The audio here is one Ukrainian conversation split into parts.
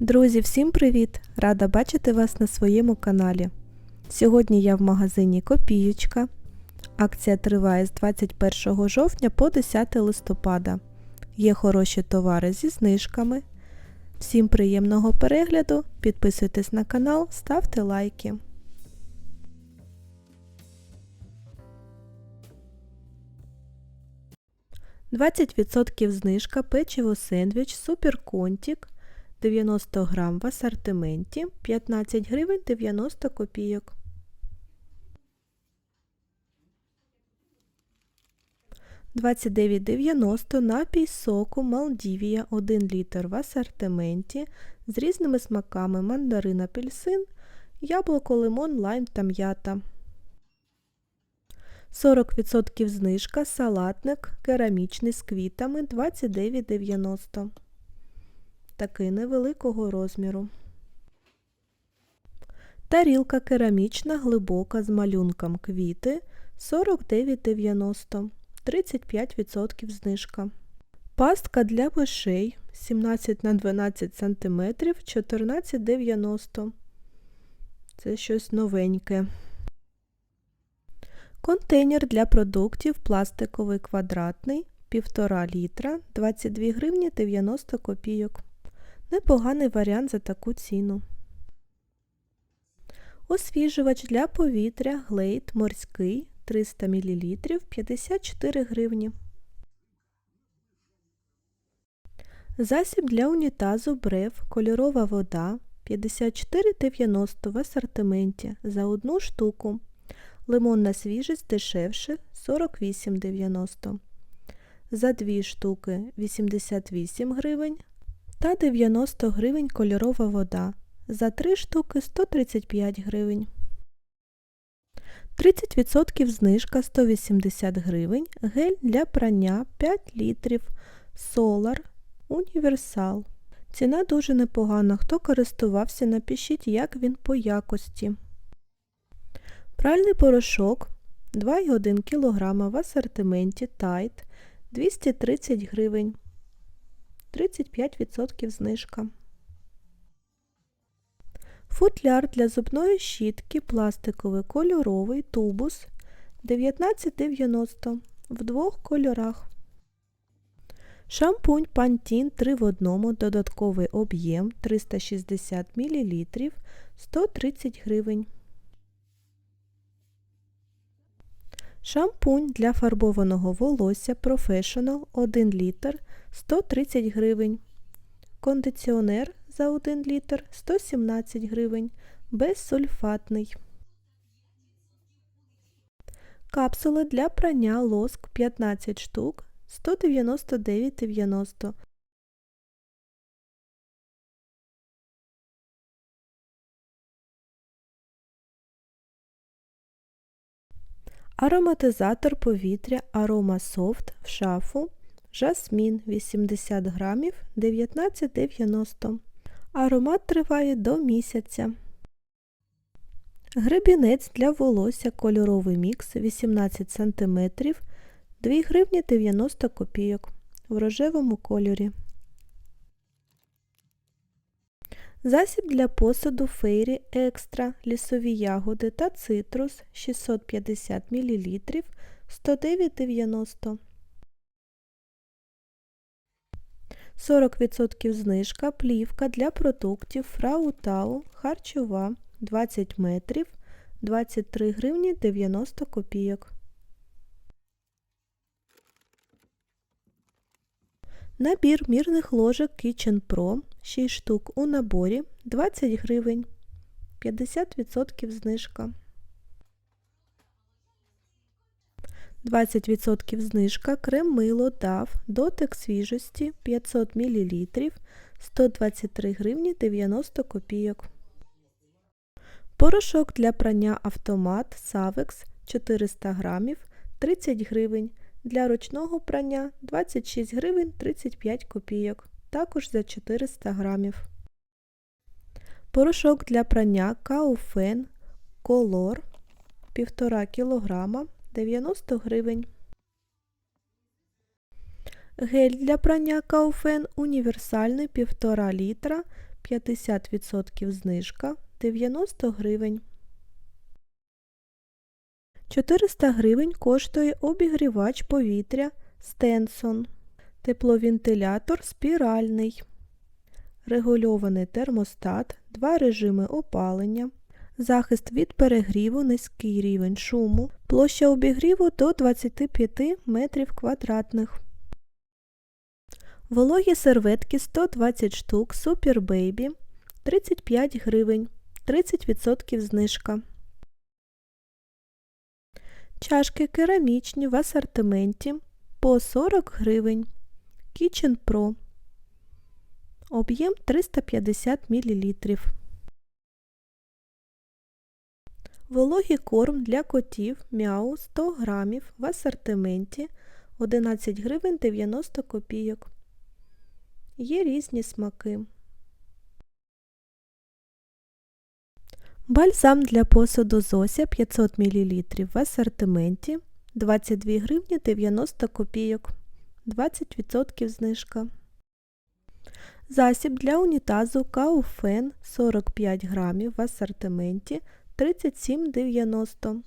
Друзі, всім привіт! Рада бачити вас на своєму каналі. Сьогодні я в магазині Копієчка. Акція триває з 21 жовтня по 10 листопада. Є хороші товари зі знижками. Всім приємного перегляду, підписуйтесь на канал, ставте лайки. «20% знижка печиво сендвіч Супер Контік 90 грам в асортименті 15 гривень 90 копійок. Дев'яносто напій соку Малдівія 1 літр в асортименті з різними смаками мандарин апельсин, яблуко, лимон, лайм та м'ята. 40% знижка салатник керамічний з квітами 29,90 такий невеликого розміру. Тарілка керамічна глибока з малюнком квіти 49,90 35% знижка. Пастка для мишей 17 на 12 см 14,90 Це щось новеньке. Контейнер для продуктів пластиковий квадратний 1,5 літра 22 гривні 90 копійок. Непоганий варіант за таку ціну. Освіжувач для повітря Глейд морський 300 мл 54 гривні. Засіб для унітазу Брев кольорова вода 54,90 в асортименті за одну штуку. Лимонна свіжість дешевше 48,90. За дві штуки 88 гривень та 90 гривень кольорова вода. За 3 штуки 135 гривень. 30% знижка 180 гривень. Гель для прання 5 літрів. Solar Універсал. Ціна дуже непогана. Хто користувався, напишіть, як він по якості. Пральний порошок 2,1 кг в асортименті Tide 230 гривень. 35% знижка. Футляр для зубної щітки пластиковий кольоровий тубус 19,90 в двох кольорах. Шампунь Pantene 3 в одному, додатковий об'єм 360 мл 130 гривень. Шампунь для фарбованого волосся Professional 1 літр 130 гривень. Кондиціонер за 1 літр 117 гривень. Безсульфатний. Капсули для прання лоск 15 штук 199,90. Ароматизатор повітря Soft в шафу Жасмін 80 грамів 19,90. Аромат триває до місяця. Гребінець для волосся кольоровий мікс 18 см 2 гривні 90 копійок в рожевому кольорі. Засіб для посуду фейрі екстра лісові ягоди та цитрус 650 мл 109,90 40% знижка плівка для продуктів Фраутау харчова 20 метрів 23 гривні 90 копійок. Набір мірних ложок Kitchen Pro 6 штук у наборі 20 гривень 50% знижка. 20% знижка крем мило DAV дотик свіжості 500 мл 123 гривні 90 копійок. Порошок для прання автомат Savex 400 грамів 30 гривень. Для ручного прання 26 гривень 35 копійок. Також за 400 грамів. Порошок для прання Kaufen Color 1,5 кг 90 гривень. Гель для прання Кауфен універсальний 1,5 літра, 50% знижка, 90 гривень. 400 гривень коштує обігрівач повітря Стенсон, тепловентилятор спіральний, регульований термостат, два режими опалення, захист від перегріву, низький рівень шуму, площа обігріву до 25 метрів квадратних. Вологі серветки 120 штук Super Baby 35 гривень, 30% знижка. Чашки керамічні в асортименті по 40 гривень. Kitchen Pro. Об'єм 350 мл. Вологий корм для котів Мяу 100 грамів в асортименті 11 гривень 90 копійок. Є різні смаки. Бальзам для посуду Зося 500 мл в асортименті 22 гривні 90 копійок. 20% знижка. Засіб для унітазу Кауфен 45 грамів в асортименті 37,90.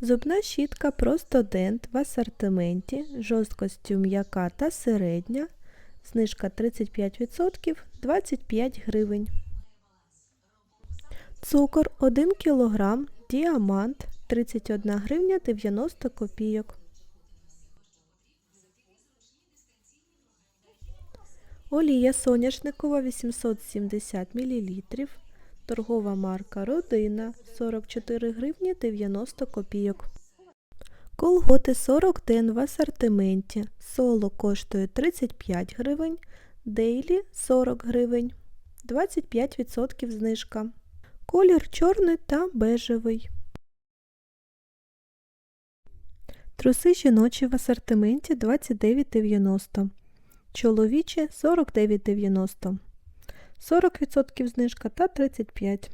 Зубна щітка Просто Дент в асортименті жорсткостю м'яка та середня. Знижка 35% 25 гривень. Цукор 1 кг діамант 31 гривня 90 копійок. Олія соняшникова 870 мл. Торгова марка Родина 44 гривні 90 копійок. Колготи 40 ден в асортименті. Соло коштує 35 гривень, Дейлі 40 гривень, 25% знижка. Колір чорний та бежевий. Труси жіночі в асортименті 29,90. Чоловічі 49,90. 40% знижка та 35%.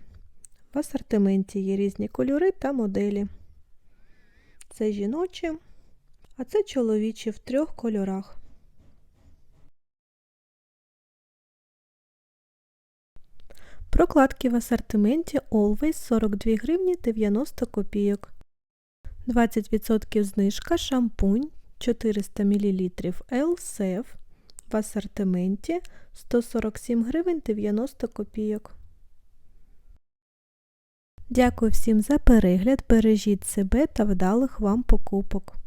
В асортименті є різні кольори та моделі. Це жіночі, а це чоловічі в трьох кольорах. Прокладки в асортименті Always 42 гривні 90 копійок. 20% знижка шампунь 400 мл Elsef в асортименті 147 гривень 90 копійок. Дякую всім за перегляд, бережіть себе та вдалих вам покупок.